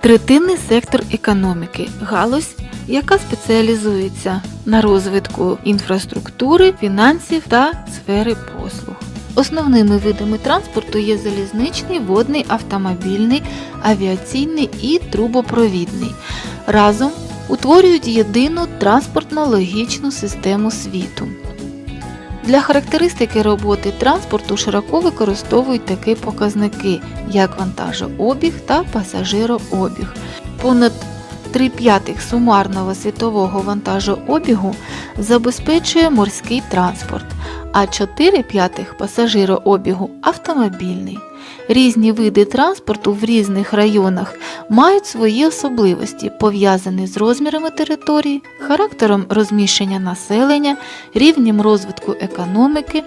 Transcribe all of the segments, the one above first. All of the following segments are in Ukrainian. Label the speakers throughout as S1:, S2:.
S1: Третинний сектор економіки галузь, яка спеціалізується на розвитку інфраструктури, фінансів та сфери послуг. Основними видами транспорту є залізничний, водний, автомобільний, авіаційний і трубопровідний. Разом утворюють єдину транспортно-логічну систему світу. Для характеристики роботи транспорту широко використовують такі показники, як вантажообіг та пасажирообіг. Понад 3 п'ятих сумарного світового вантажообігу забезпечує морський транспорт, а 4 п'ятих пасажирообігу автомобільний. Різні види транспорту в різних районах мають свої особливості, пов'язані з розмірами території, характером розміщення населення, рівнем розвитку економіки,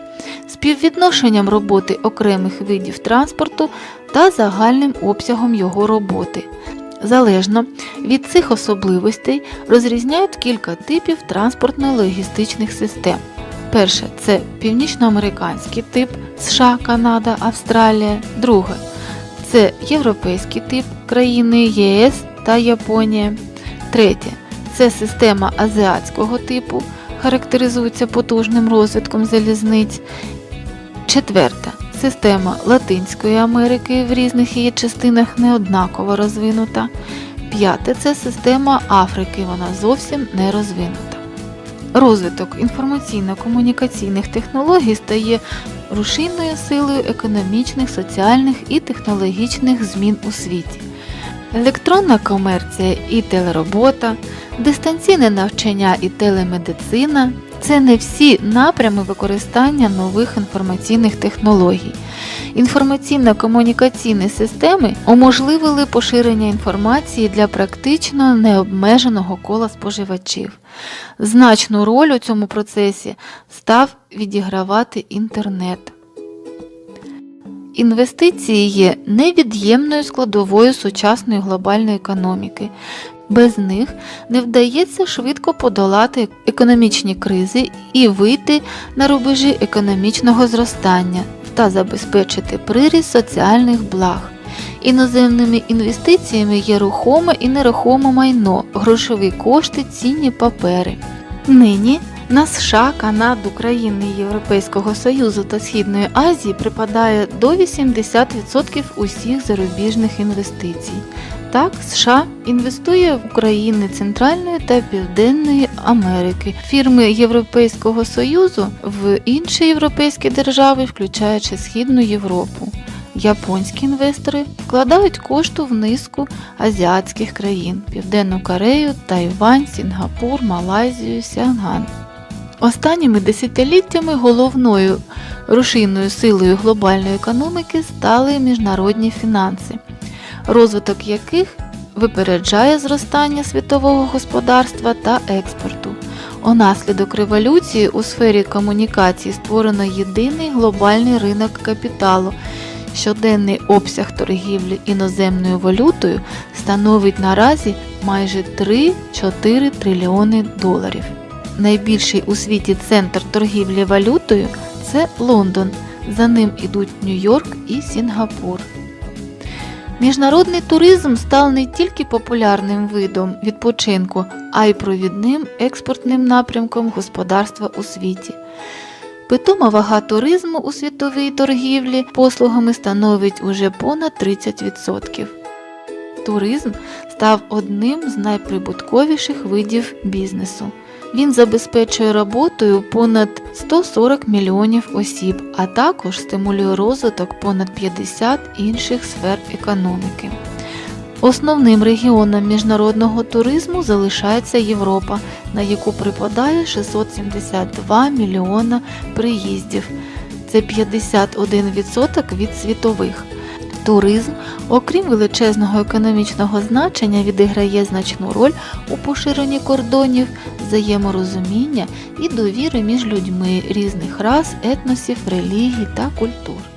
S1: співвідношенням роботи окремих видів транспорту та загальним обсягом його роботи. Залежно від цих особливостей розрізняють кілька типів транспортно-логістичних систем. Перше це північноамериканський тип США, Канада, Австралія. Друге це європейський тип країни ЄС та Японія. Третє це система азіатського типу, характеризується потужним розвитком залізниць. Четверта система Латинської Америки в різних її частинах неоднаково розвинута. П'яте це система Африки, вона зовсім не розвинута. Розвиток інформаційно-комунікаційних технологій стає рушійною силою економічних, соціальних і технологічних змін у світі. Електронна комерція і телеробота, дистанційне навчання і телемедицина це не всі напрями використання нових інформаційних технологій. Інформаційно-комунікаційні системи уможливили поширення інформації для практично необмеженого кола споживачів. Значну роль у цьому процесі став відігравати інтернет. Інвестиції є невід'ємною складовою сучасної глобальної економіки. Без них не вдається швидко подолати економічні кризи і вийти на рубежі економічного зростання та забезпечити приріст соціальних благ. Іноземними інвестиціями є рухоме і нерухоме майно, грошові кошти, цінні папери. Нині на США, Канаду, країни Європейського Союзу та Східної Азії припадає до 80% усіх зарубіжних інвестицій. Так, США інвестує в країни Центральної та Південної Америки, фірми Європейського Союзу в інші європейські держави, включаючи Східну Європу. Японські інвестори вкладають кошти в низку азіатських країн Південну Корею, Тайвань, Сінгапур, Малайзію, Сянган. Останніми десятиліттями головною рушійною силою глобальної економіки стали міжнародні фінанси, розвиток яких випереджає зростання світового господарства та експорту. Унаслідок революції у сфері комунікацій створено єдиний глобальний ринок капіталу. Щоденний обсяг торгівлі іноземною валютою становить наразі майже 3-4 трильйони доларів. Найбільший у світі центр торгівлі валютою це Лондон. За ним ідуть Нью-Йорк і Сінгапур. Міжнародний туризм став не тільки популярним видом відпочинку, а й провідним експортним напрямком господарства у світі. Питома вага туризму у світовій торгівлі послугами становить уже понад 30%. Туризм став одним з найприбутковіших видів бізнесу. Він забезпечує роботою понад 140 мільйонів осіб, а також стимулює розвиток понад 50 інших сфер економіки. Основним регіоном міжнародного туризму залишається Європа, на яку припадає 672 мільйона приїздів. Це 51% від світових. Туризм, окрім величезного економічного значення, відіграє значну роль у поширенні кордонів, взаєморозуміння і довіри між людьми різних рас, етносів, релігій та культур.